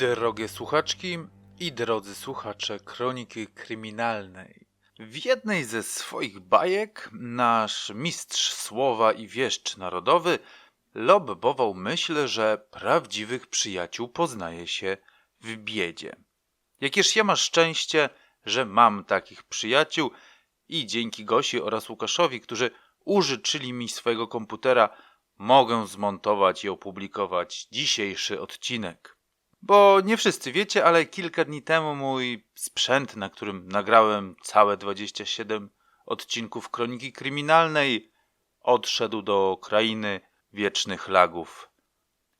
Drogie słuchaczki i drodzy słuchacze Kroniki Kryminalnej. W jednej ze swoich bajek nasz mistrz słowa i wieszcz narodowy lobbował myśl, że prawdziwych przyjaciół poznaje się w biedzie. Jakież ja mam szczęście, że mam takich przyjaciół i dzięki Gosi oraz Łukaszowi, którzy użyczyli mi swojego komputera, mogę zmontować i opublikować dzisiejszy odcinek. Bo nie wszyscy wiecie, ale kilka dni temu mój sprzęt, na którym nagrałem całe 27 odcinków Kroniki Kryminalnej, odszedł do krainy wiecznych lagów.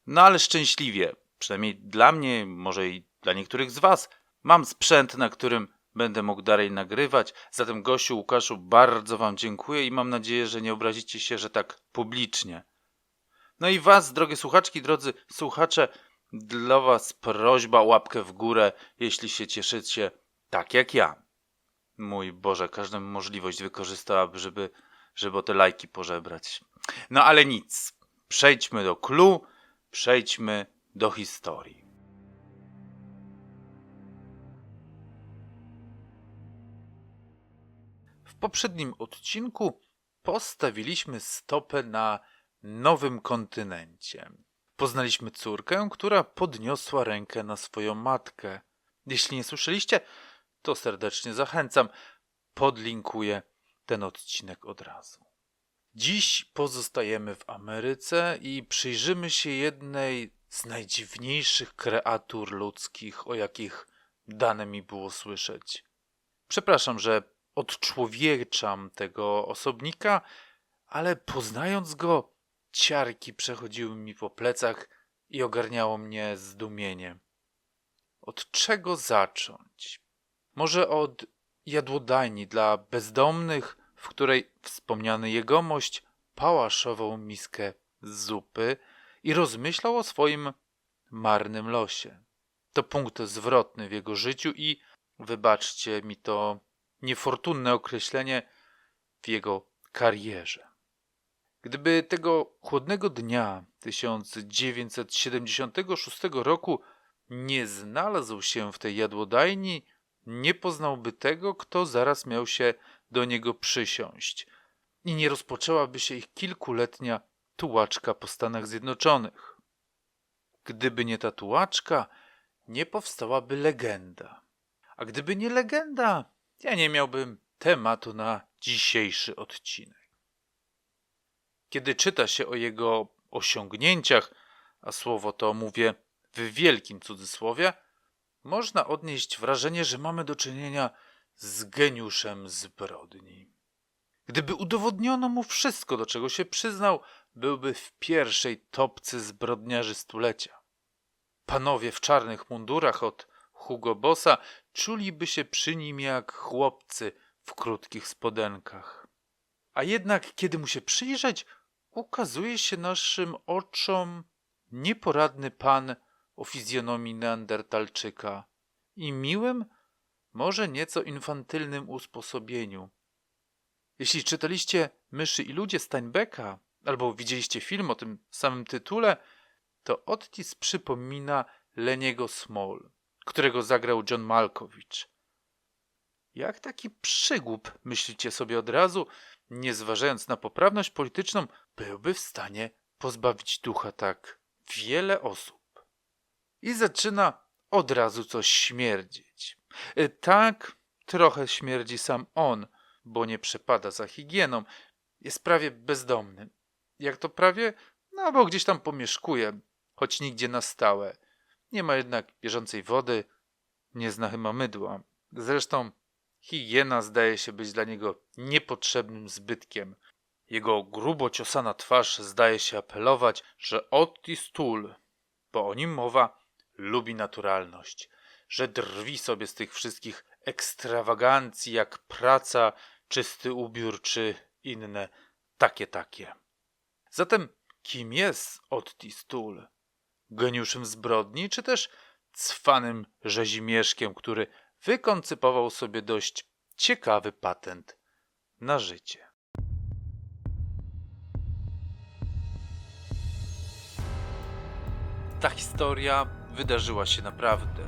No ale szczęśliwie, przynajmniej dla mnie, może i dla niektórych z Was, mam sprzęt, na którym będę mógł dalej nagrywać. Zatem Gosiu, Łukaszu, bardzo Wam dziękuję i mam nadzieję, że nie obrazicie się, że tak publicznie. No i Was, drogie słuchaczki, drodzy słuchacze, dla Was prośba łapkę w górę, jeśli się cieszycie tak jak ja. Mój Boże, każdą możliwość wykorzystałaby, żeby, żeby o te lajki pożebrać. No ale nic. Przejdźmy do clue, przejdźmy do historii. W poprzednim odcinku postawiliśmy stopę na nowym kontynencie. Poznaliśmy córkę, która podniosła rękę na swoją matkę. Jeśli nie słyszeliście, to serdecznie zachęcam. Podlinkuję ten odcinek od razu. Dziś pozostajemy w Ameryce i przyjrzymy się jednej z najdziwniejszych kreatur ludzkich, o jakich dane mi było słyszeć. Przepraszam, że odczłowieczam tego osobnika, ale poznając go, ciarki przechodziły mi po plecach i ogarniało mnie zdumienie. Od czego zacząć? Może od jadłodajni dla bezdomnych, w której wspomniany jegomość pałaszował miskę zupy i rozmyślał o swoim marnym losie. To punkt zwrotny w jego życiu i, wybaczcie mi to niefortunne określenie, w jego karierze. Gdyby tego chłodnego dnia 1976 roku nie znalazł się w tej jadłodajni, nie poznałby tego, kto zaraz miał się do niego przysiąść i nie rozpoczęłaby się ich kilkuletnia tułaczka po Stanach Zjednoczonych. Gdyby nie ta tułaczka, nie powstałaby legenda. A gdyby nie legenda, ja nie miałbym tematu na dzisiejszy odcinek. Kiedy czyta się o jego osiągnięciach, a słowo to mówię w wielkim cudzysłowie, można odnieść wrażenie, że mamy do czynienia z geniuszem zbrodni. Gdyby udowodniono mu wszystko, do czego się przyznał, byłby w pierwszej topce zbrodniarzy stulecia. Panowie w czarnych mundurach od Hugo Bossa czuliby się przy nim jak chłopcy w krótkich spodenkach. A jednak, kiedy mu się przyjrzeć, ukazuje się naszym oczom nieporadny pan o fizjonomii neandertalczyka i miłym, może nieco infantylnym usposobieniu. Jeśli czytaliście Myszy i ludzie Steinbecka albo widzieliście film o tym samym tytule, to Otis przypomina Leniego Small, którego zagrał John Malkowicz. Jak taki przygłup, myślicie sobie od razu, nie zważając na poprawność polityczną, byłby w stanie pozbawić ducha tak wiele osób. I zaczyna od razu coś śmierdzieć. Y, Tak, trochę śmierdzi sam on, bo nie przepada za higieną. Jest prawie bezdomny. Jak to prawie? No, bo gdzieś tam pomieszkuje, choć nigdzie na stałe. Nie ma jednak bieżącej wody, nie zna chyba mydła. Zresztą higiena zdaje się być dla niego niepotrzebnym zbytkiem. Jego grubo ciosana twarz zdaje się apelować, że Otis Tull, bo o nim mowa, lubi naturalność, że drwi sobie z tych wszystkich ekstrawagancji jak praca, czysty ubiór czy inne takie takie. Zatem kim jest Otis Tull? Geniuszem zbrodni, czy też cwanym rzezimieszkiem, który wykoncypował sobie dość ciekawy patent na życie? Ta historia wydarzyła się naprawdę.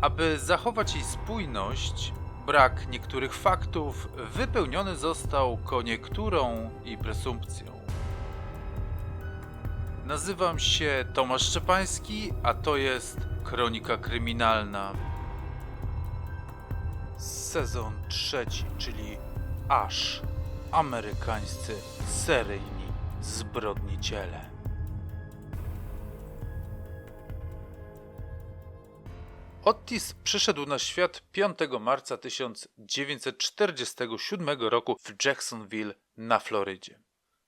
Aby zachować jej spójność, brak niektórych faktów wypełniony został koniekturą i presumpcją. Nazywam się Tomasz Szczepański, a to jest Kronika Kryminalna. Sezon trzeci, czyli Aż. Amerykańscy seryjni zbrodniciele. Otis przyszedł na świat 5 marca 1947 roku w Jacksonville na Florydzie.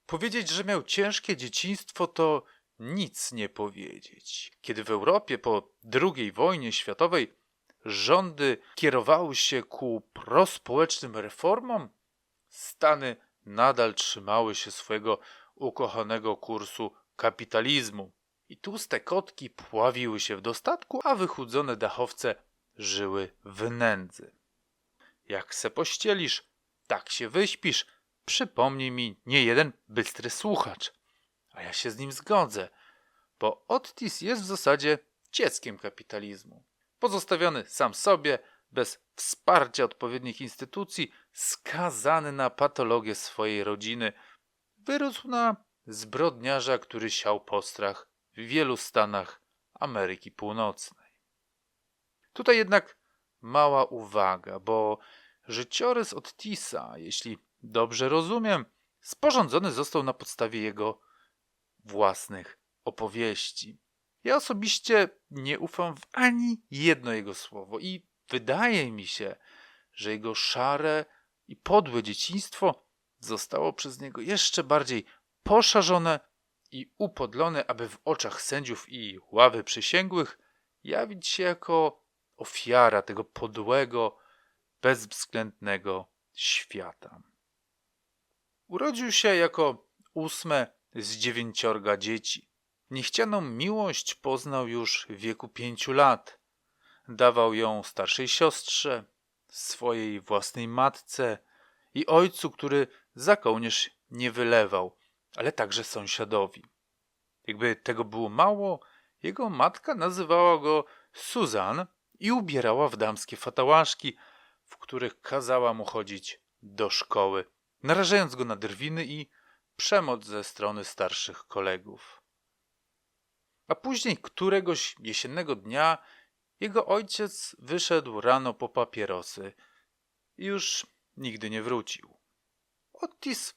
Powiedzieć, że miał ciężkie dzieciństwo, to nic nie powiedzieć. Kiedy w Europie po II wojnie światowej rządy kierowały się ku prospołecznym reformom, Stany nadal trzymały się swojego ukochanego kursu kapitalizmu. I tłuste kotki pławiły się w dostatku, a wychudzone dachowce żyły w nędzy. Jak se pościelisz, tak się wyśpisz, przypomni mi niejeden bystry słuchacz. Ja się z nim zgodzę, bo Otis jest w zasadzie dzieckiem kapitalizmu. Pozostawiony sam sobie, bez wsparcia odpowiednich instytucji, skazany na patologię swojej rodziny, wyrósł na zbrodniarza, który siał postrach w wielu stanach Ameryki Północnej. Tutaj jednak mała uwaga, bo życiorys Ottisa, jeśli dobrze rozumiem, sporządzony został na podstawie jego własnych opowieści. Ja osobiście nie ufam w ani jedno jego słowo i wydaje mi się, że jego szare i podłe dzieciństwo zostało przez niego jeszcze bardziej poszarzone i upodlone, aby w oczach sędziów i ławy przysięgłych jawić się jako ofiara tego podłego, bezwzględnego świata. Urodził się jako ósme z dziewięciorga dzieci. Niechcianą miłość poznał już w wieku pięciu lat. Dawał ją starszej siostrze, swojej własnej matce i ojcu, który za kołnierz nie wylewał, ale także sąsiadowi. Jakby tego było mało, jego matka nazywała go Suzan i ubierała w damskie fatałaszki, w których kazała mu chodzić do szkoły, narażając go na drwiny i przemoc ze strony starszych kolegów. A później któregoś jesiennego dnia jego ojciec wyszedł rano po papierosy i już nigdy nie wrócił. Otis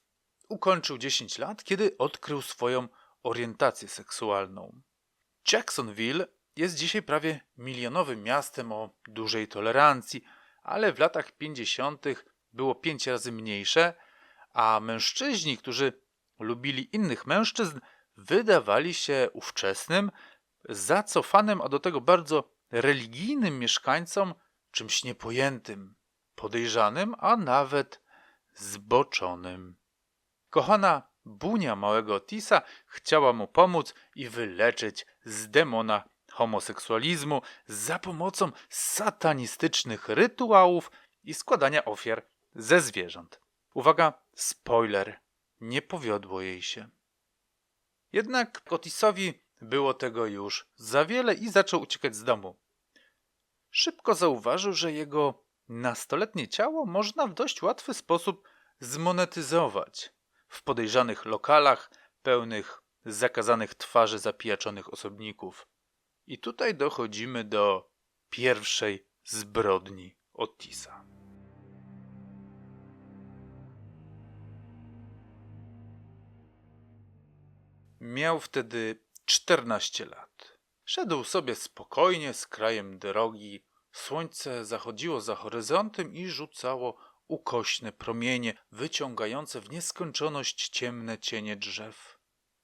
ukończył 10 lat, kiedy odkrył swoją orientację seksualną. Jacksonville jest dzisiaj prawie milionowym miastem o dużej tolerancji, ale w latach 50. było pięć razy mniejsze, a mężczyźni, którzy lubili innych mężczyzn, wydawali się ówczesnym, zacofanym, a do tego bardzo religijnym mieszkańcom czymś niepojętym, podejrzanym, a nawet zboczonym. Kochana bunia małego Otisa chciała mu pomóc i wyleczyć z demona homoseksualizmu za pomocą satanistycznych rytuałów i składania ofiar ze zwierząt. Uwaga, spoiler, nie powiodło jej się. Jednak Otisowi było tego już za wiele i zaczął uciekać z domu. Szybko zauważył, że jego nastoletnie ciało można w dość łatwy sposób zmonetyzować w podejrzanych lokalach pełnych zakazanych twarzy zapijaczonych osobników. I tutaj dochodzimy do pierwszej zbrodni Otisa. Miał wtedy 14 lat. Szedł sobie spokojnie z krajem drogi. Słońce zachodziło za horyzontem i rzucało ukośne promienie, wyciągające w nieskończoność ciemne cienie drzew.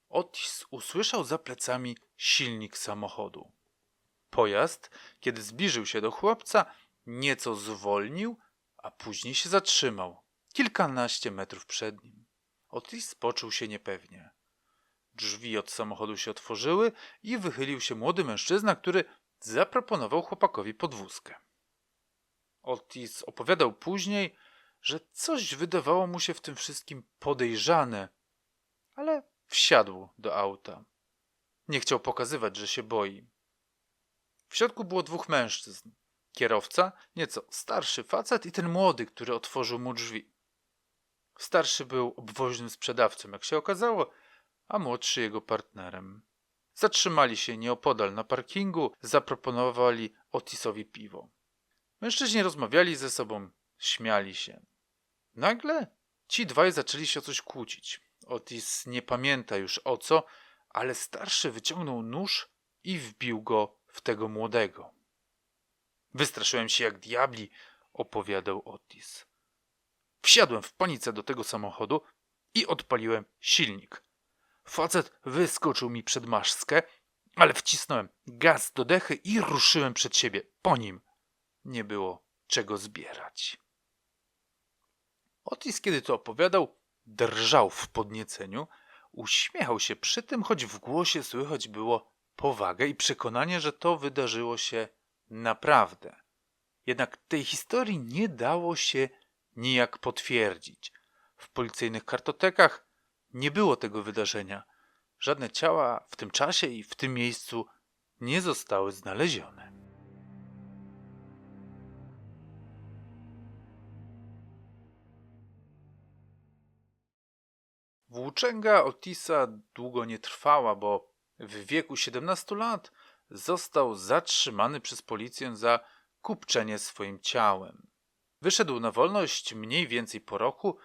Otis usłyszał za plecami silnik samochodu. Pojazd, kiedy zbliżył się do chłopca, nieco zwolnił, a później się zatrzymał, kilkanaście metrów przed nim. Otis poczuł się niepewnie. Drzwi od samochodu się otworzyły i wychylił się młody mężczyzna, który zaproponował chłopakowi podwózkę. Otis opowiadał później, że coś wydawało mu się w tym wszystkim podejrzane, ale wsiadł do auta. Nie chciał pokazywać, że się boi. W środku było dwóch mężczyzn. Kierowca, nieco starszy facet i ten młody, który otworzył mu drzwi. Starszy był obwoźnym sprzedawcą, jak się okazało, a młodszy jego partnerem. Zatrzymali się nieopodal na parkingu, zaproponowali Otisowi piwo. Mężczyźni rozmawiali ze sobą, śmiali się. Nagle ci dwaj zaczęli się o coś kłócić. Otis nie pamięta już o co, ale starszy wyciągnął nóż i wbił go w tego młodego. Wystraszyłem się jak diabli, opowiadał Otis. Wsiadłem w panice do tego samochodu i odpaliłem silnik. Facet wyskoczył mi przed maszskę, ale wcisnąłem gaz do dechy i ruszyłem przed siebie. Po nim nie było czego zbierać. Otis, kiedy to opowiadał, drżał w podnieceniu, uśmiechał się przy tym, choć w głosie słychać było powagę i przekonanie, że to wydarzyło się naprawdę. Jednak tej historii nie dało się nijak potwierdzić. W policyjnych kartotekach nie było tego wydarzenia. Żadne ciała w tym czasie i w tym miejscu nie zostały znalezione. Włóczęga Otisa długo nie trwała, bo w wieku 17 lat został zatrzymany przez policję za kupczenie swoim ciałem. Wyszedł na wolność mniej więcej po roku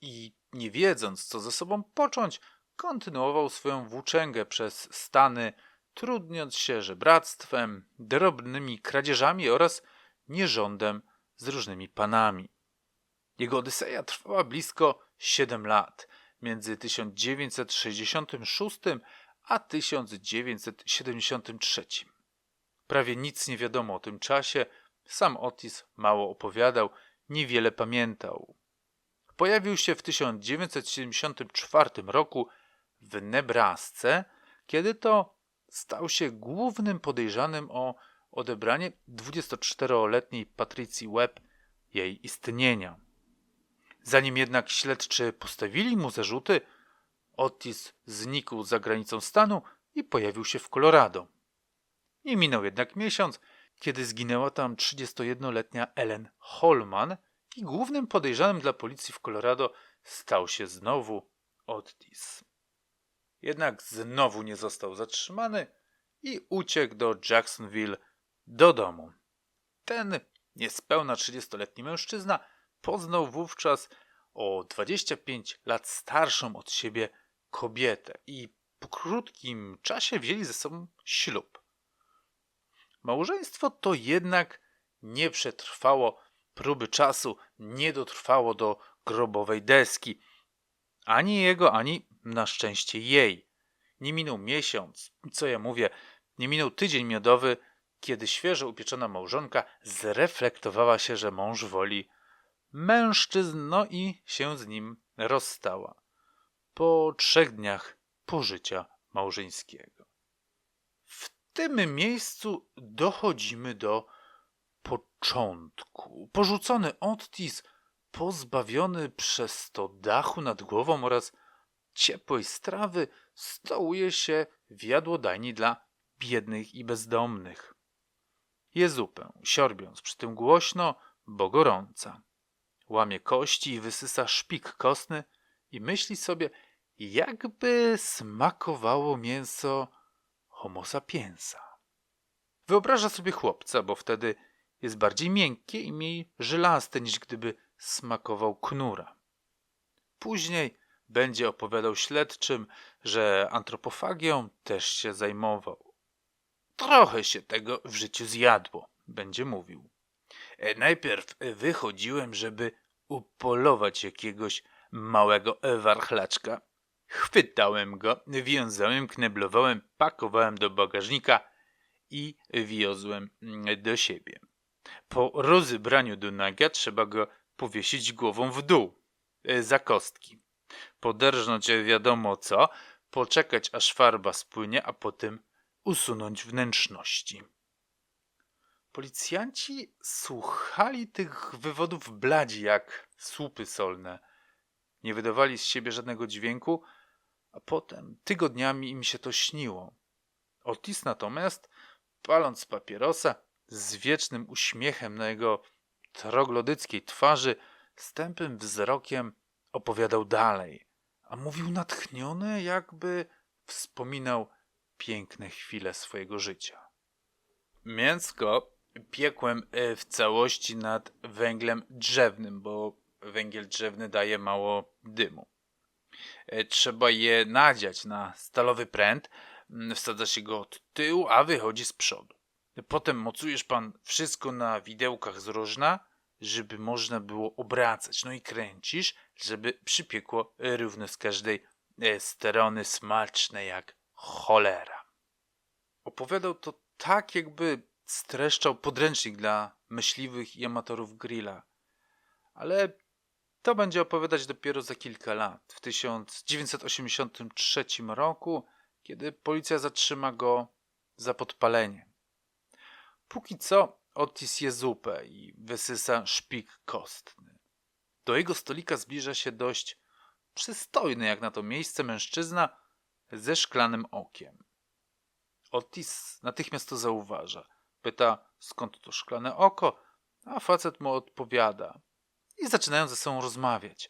i nie wiedząc, co ze sobą począć, kontynuował swoją włóczęgę przez Stany, trudniąc się żebractwem, drobnymi kradzieżami oraz nierządem z różnymi panami. Jego odyseja trwała blisko 7 lat, między 1966 a 1973. Prawie nic nie wiadomo o tym czasie, sam Otis mało opowiadał, niewiele pamiętał. Pojawił się w 1974 roku w Nebrasce, kiedy to stał się głównym podejrzanym o odebranie 24-letniej Patrycji Webb jej istnienia. Zanim jednak śledczy postawili mu zarzuty, Otis znikł za granicą stanu i pojawił się w Colorado. Nie minął jednak miesiąc, kiedy zginęła tam 31-letnia Ellen Holman i głównym podejrzanym dla policji w Colorado stał się znowu Otis. Jednak znowu nie został zatrzymany i uciekł do Jacksonville do domu. Ten niespełna 30-letni mężczyzna poznał wówczas o 25 lat starszą od siebie kobietę i po krótkim czasie wzięli ze sobą ślub. Małżeństwo to jednak nie przetrwało próby czasu, nie dotrwało do grobowej deski. Ani jego, ani na szczęście jej. Nie minął miesiąc, co ja mówię, nie minął tydzień miodowy, kiedy świeżo upieczona małżonka zreflektowała się, że mąż woli mężczyzn, no i się z nim rozstała. Po trzech dniach pożycia małżeńskiego. W tym miejscu dochodzimy do początku. Porzucony Otis, pozbawiony przez to dachu nad głową oraz ciepłej strawy, stołuje się w jadłodajni dla biednych i bezdomnych. Je zupę, siorbiąc przy tym głośno, bo gorąca. Łamie kości i wysysa szpik kostny i myśli sobie, jakby smakowało mięso homo sapiensa. Wyobraża sobie chłopca, bo wtedy jest bardziej miękkie i mniej żylaste niż gdyby smakował knura. Później będzie opowiadał śledczym, że antropofagią też się zajmował. Trochę się tego w życiu zjadło, będzie mówił. E, najpierw wychodziłem, żeby upolować jakiegoś małego warchlaczka. Chwytałem go, wiązałem, kneblowałem, pakowałem do bagażnika i wiozłem do siebie. Po rozebraniu do naga trzeba go powiesić głową w dół, e, za kostki. Poderżnąć wiadomo co, poczekać aż farba spłynie, a potem usunąć wnętrzności. Policjanci słuchali tych wywodów bladzi jak słupy solne. Nie wydawali z siebie żadnego dźwięku, a potem tygodniami im się to śniło. Otis natomiast, paląc papierosa, z wiecznym uśmiechem na jego troglodyckiej twarzy, stępym wzrokiem opowiadał dalej, a mówił natchniony, jakby wspominał piękne chwile swojego życia. Mięsko piekłem e, w całości nad węglem drzewnym, bo węgiel drzewny daje mało dymu. E, Trzeba je nadziać na stalowy pręt, wsadza się go od tyłu, a wychodzi z przodu. Potem mocujesz pan wszystko na widełkach z rożna, żeby można było obracać. No i kręcisz, żeby przypiekło równo z każdej e, strony smaczne jak cholera. Opowiadał to tak, jakby streszczał podręcznik dla myśliwych i amatorów grilla. Ale to będzie opowiadać dopiero za kilka lat. W 1983 roku, kiedy policja zatrzyma go za podpalenie. Póki co Otis je zupę i wysysa szpik kostny. Do jego stolika zbliża się dość przystojny jak na to miejsce mężczyzna ze szklanym okiem. Otis natychmiast to zauważa. Pyta skąd to szklane oko, a facet mu odpowiada. I zaczynają ze sobą rozmawiać.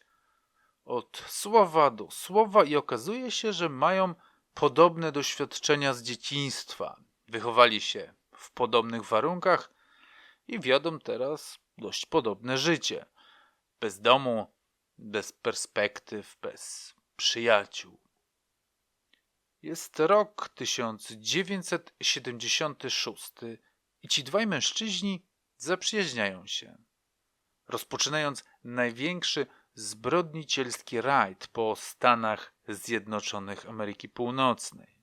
Od słowa do słowa i okazuje się, że mają podobne doświadczenia z dzieciństwa. Wychowali się w podobnych warunkach i wiodą teraz dość podobne życie. Bez domu, bez perspektyw, bez przyjaciół. Jest rok 1976 i ci dwaj mężczyźni zaprzyjaźniają się, rozpoczynając największy zbrodnicielski rajd po Stanach Zjednoczonych Ameryki Północnej.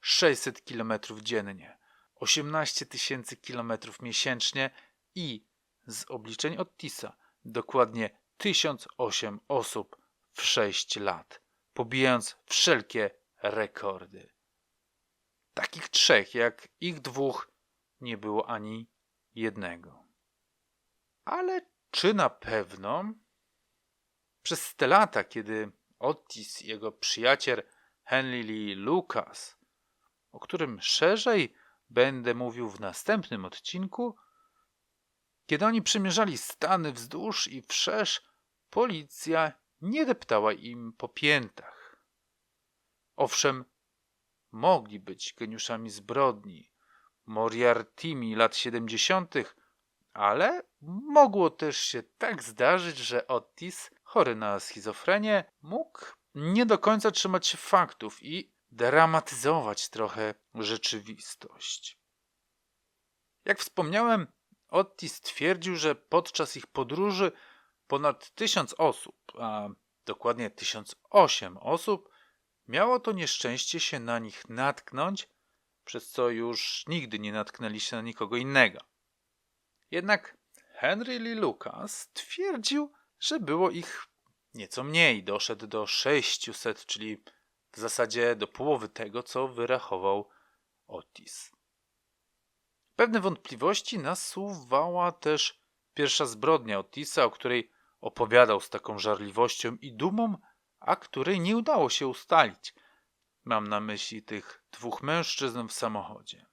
600 km dziennie, 18 tysięcy km miesięcznie i z obliczeń Ottisa dokładnie 1008 osób w 6 lat, pobijając wszelkie rekordy. Takich trzech jak ich dwóch nie było ani jednego. Ale czy na pewno? Przez te lata, kiedy Otis i jego przyjaciel Henry Lee Lucas, o którym szerzej będę mówił w następnym odcinku, kiedy oni przymierzali stany wzdłuż i wszerz, policja nie deptała im po piętach. Owszem, mogli być geniuszami zbrodni, Moriartymi lat 70., ale mogło też się tak zdarzyć, że Otis, chory na schizofrenię, mógł nie do końca trzymać się faktów i dramatyzować trochę rzeczywistość. Jak wspomniałem, Otis twierdził, że podczas ich podróży ponad tysiąc osób, a dokładnie 1008 osób, miało to nieszczęście się na nich natknąć, przez co już nigdy nie natknęli się na nikogo innego. Jednak Henry Lee Lucas twierdził, że było ich nieco mniej, doszedł do 600, czyli w zasadzie do połowy tego, co wyrachował Otis. Pewne wątpliwości nasuwała też pierwsza zbrodnia Otisa, o której opowiadał z taką żarliwością i dumą, a której nie udało się ustalić. Mam na myśli tych dwóch mężczyzn w samochodzie.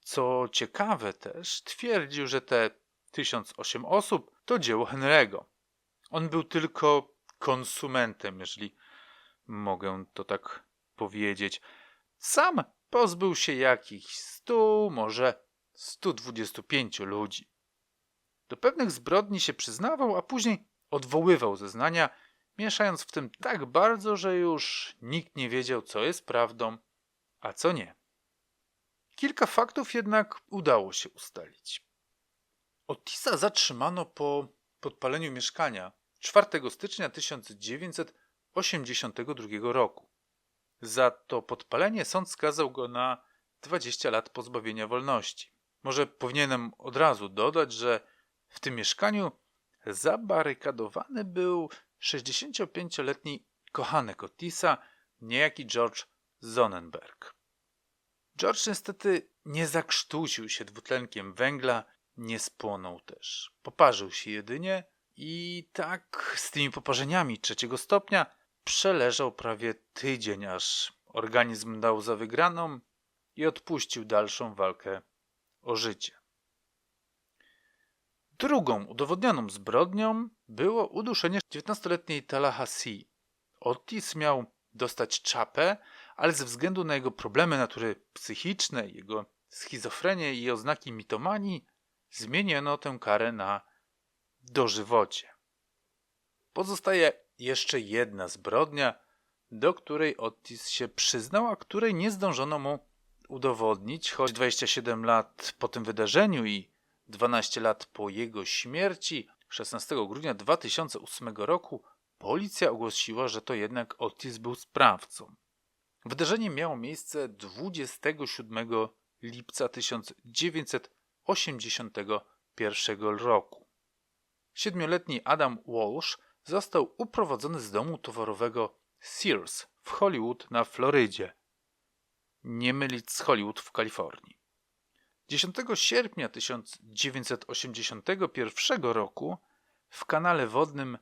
Co ciekawe też, twierdził, że te 1008 osób to dzieło Henry'ego. On był tylko konsumentem, jeżeli mogę to tak powiedzieć. Sam pozbył się jakichś 100, może 125 ludzi. Do pewnych zbrodni się przyznawał, a później odwoływał zeznania, mieszając w tym tak bardzo, że już nikt nie wiedział, co jest prawdą, a co nie. Kilka faktów jednak udało się ustalić. Otisa zatrzymano po podpaleniu mieszkania 4 stycznia 1982 roku. Za to podpalenie sąd skazał go na 20 lat pozbawienia wolności. Może powinienem od razu dodać, że w tym mieszkaniu zabarykadowany był 65-letni kochanek Otisa, niejaki George Zonenberg. George niestety nie zakrztusił się dwutlenkiem węgla, nie spłonął też. Poparzył się jedynie i tak z tymi poparzeniami trzeciego stopnia przeleżał prawie tydzień, aż organizm dał za wygraną i odpuścił dalszą walkę o życie. Drugą udowodnioną zbrodnią było uduszenie 19-letniej Tallahassee. Otis miał dostać czapę, ale ze względu na jego problemy natury psychicznej, jego schizofrenię i oznaki mitomanii, zmieniono tę karę na dożywocie. Pozostaje jeszcze jedna zbrodnia, do której Otis się przyznał, a której nie zdążono mu udowodnić, choć 27 lat po tym wydarzeniu i 12 lat po jego śmierci, 16 grudnia 2008 roku, policja ogłosiła, że to jednak Otis był sprawcą. Wydarzenie miało miejsce 27 lipca 1981 roku. Siedmioletni Adam Walsh został uprowadzony z domu towarowego Sears w Hollywood na Florydzie. Nie mylić z Hollywood w Kalifornii. 10 sierpnia 1981 roku w kanale wodnym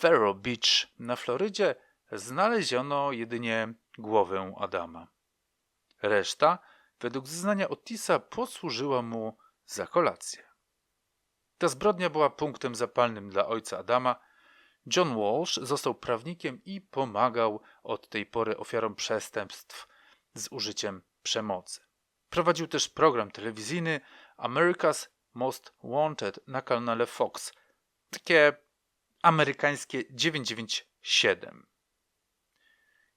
Vero Beach na Florydzie znaleziono jedynie głowę Adama. Reszta, według zeznania Otisa, posłużyła mu za kolację. Ta zbrodnia była punktem zapalnym dla ojca Adama. John Walsh został prawnikiem i pomagał od tej pory ofiarom przestępstw z użyciem przemocy. Prowadził też program telewizyjny America's Most Wanted na kanale Fox. Takie amerykańskie 997.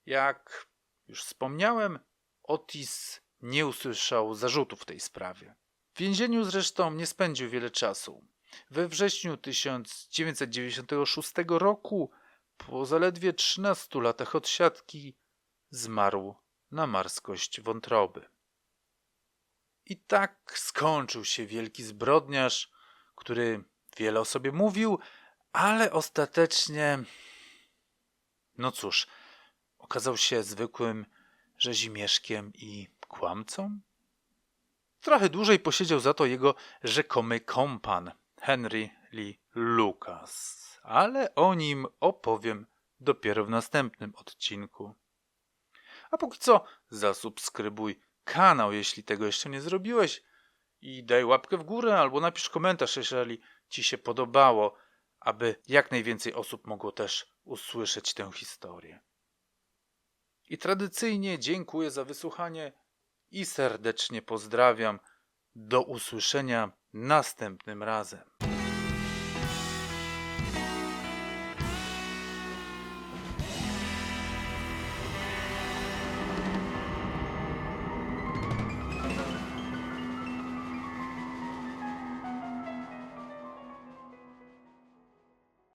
Jak już wspomniałem, Otis nie usłyszał zarzutów w tej sprawie. W więzieniu zresztą nie spędził wiele czasu. We wrześniu 1996 roku, po zaledwie 13 latach odsiadki, zmarł na marskość wątroby. I tak skończył się wielki zbrodniarz, który wiele o sobie mówił, ale ostatecznie, no cóż, okazał się zwykłym rzezimieszkiem i kłamcą? Trochę dłużej posiedział za to jego rzekomy kompan Henry Lee Lucas, ale o nim opowiem dopiero w następnym odcinku. A póki co zasubskrybuj kanał, jeśli tego jeszcze nie zrobiłeś i daj łapkę w górę albo napisz komentarz, jeżeli ci się podobało, aby jak najwięcej osób mogło też usłyszeć tę historię. I tradycyjnie dziękuję za wysłuchanie i serdecznie pozdrawiam. Do usłyszenia następnym razem.